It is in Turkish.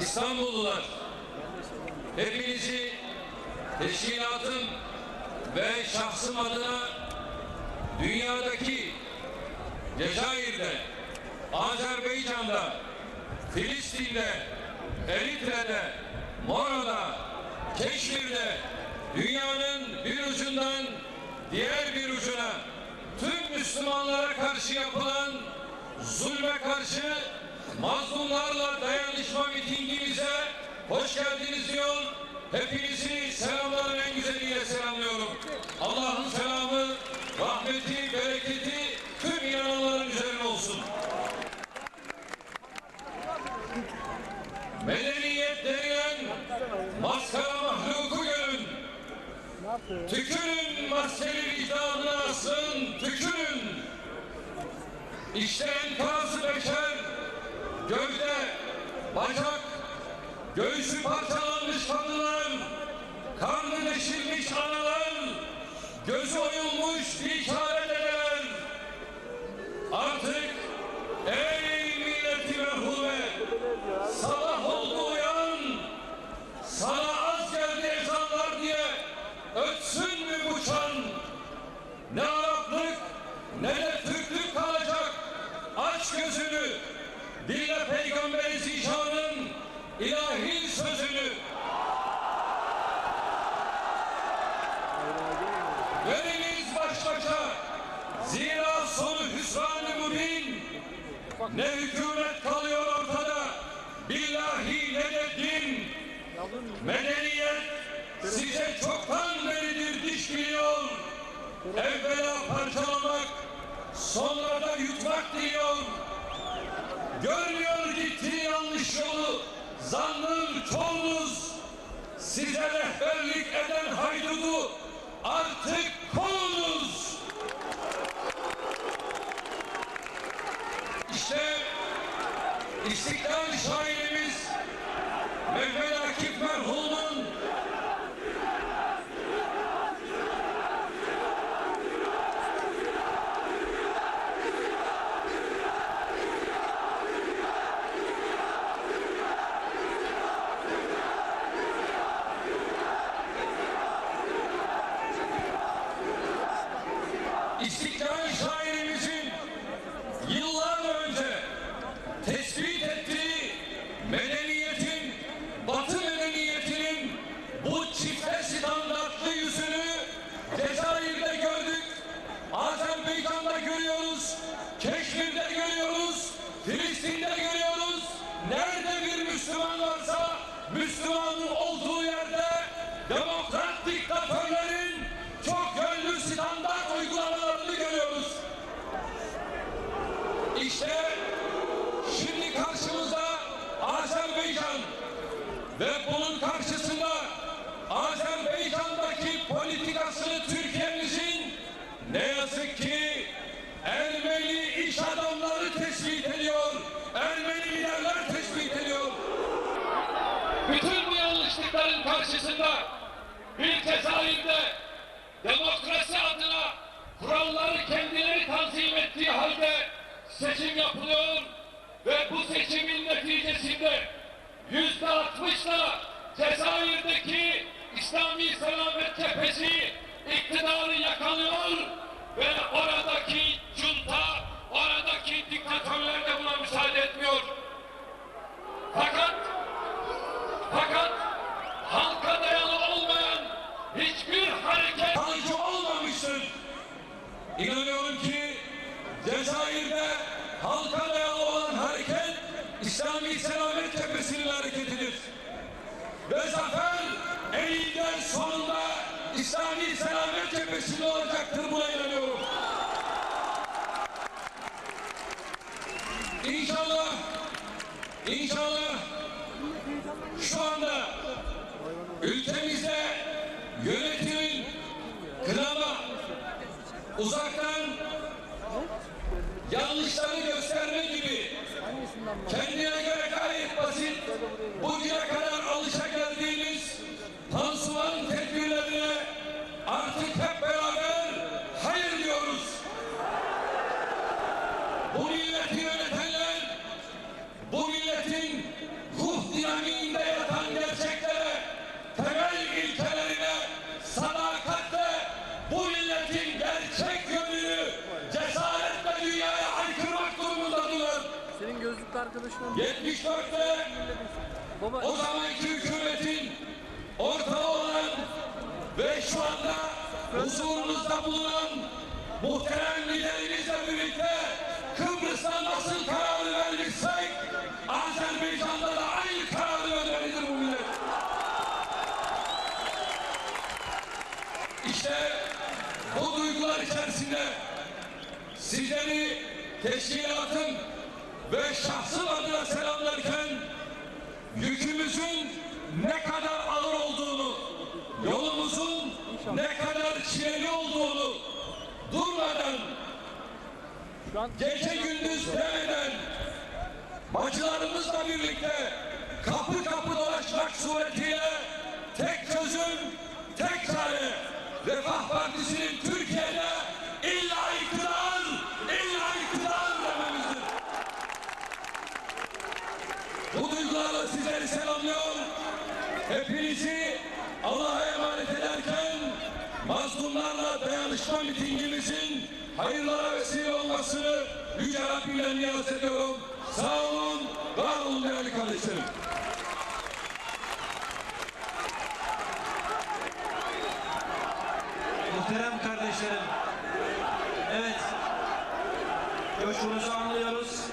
İstanbullular, hepinizi teşkilatım ve şahsım adına dünyadaki Cezayir'de, Azerbaycan'da, Filistin'de, Eritre'de, Mora'da, Keşmir'de, dünyanın bir ucundan diğer bir ucuna tüm Müslümanlara karşı yapılan zulme karşı mazlumlarla dayanışma mitingimize hoş geldiniz diyor. Hepinizi selamların en güzeliyle selamlıyorum. Allah'ın selamı, rahmeti, bereketi tüm inananların üzerine olsun. Medeniyet denilen maskara mahluku görün. Tükürün maskeli vicdanına asın, tükürün. İşte enkazı beşer, gövde, bacak, göğsü parçalanmış kadınlar, karnı deşilmiş analar, gözü oyulmuş işaret Ne hükümet kalıyor ortada, billahi ne de din. Medeniyet size çoktan beridir diş biliyor. Evvela parçalamak, sonra da yutmak diyor. Görmüyor gittiği yanlış yolu, zannın çoğunuz. Size rehberlik eden haydudu artık kolunuz. İşte İstiklal şairimiz Mehmet Akif merhumun İstiklal şairimizin yıllar önce tespit ettiği medeniyetin, batı medeniyetinin bu çifte standartlı yüzünü Cezayir'de gördük, Azerbaycan'da görüyoruz, Keşmir'de görüyoruz, Filistin'de görüyoruz. Nerede bir Müslüman varsa Müslümanın olduğu yerde demokrat diktatörlerin çok yönlü standart uygulamalarını görüyoruz. İşte şimdi karşımızda Azerbaycan ve bunun karşısında bir Cezayir'de demokrasi adına kuralları kendileri tanzim ettiği halde seçim yapılıyor ve bu seçimin neticesinde yüzde altmışla Cezayir'deki İslami Selamet Cephesi iktidarı yakalıyor sonunda İslami Selamet Cephesi'nde olacaktır buna inanıyorum. İnşallah, inşallah şu anda ülkemizde yönetimin kınama, uzaktan Cumhuriyet'in ruh dinamiğinde yatan gerçeklere, temel ilkelerine, sadakatle bu milletin gerçek yönünü cesaretle dünyaya aykırmak durumundadırlar. Senin gözlüklü arkadaşın 74'te Baba, o zamanki hükümetin ortağı olan ve şu anda huzurunuzda bulunan muhterem lideri duygular içerisinde sizleri teşkilatın ve şahsım adına selamlarken yükümüzün ne kadar ağır olduğunu, yolumuzun ne kadar çileli olduğunu durmadan, gece gündüz demeden bacılarımızla birlikte kapı kapı dolaşmak suretiyle tek çözüm, tek çare Refah Partisi'nin Türkiye'de illa iktidar, illa iktidar dememizdir. Bu duygularla sizleri selamlıyor. Hepinizi Allah'a emanet ederken mazlumlarla dayanışma mitingimizin hayırlara vesile olmasını Yüce Rabbimle niyaz ediyorum. Sağ olun, var olun değerli kardeşlerim. Muhterem kardeşlerim, evet, coşkunuzu anlıyoruz.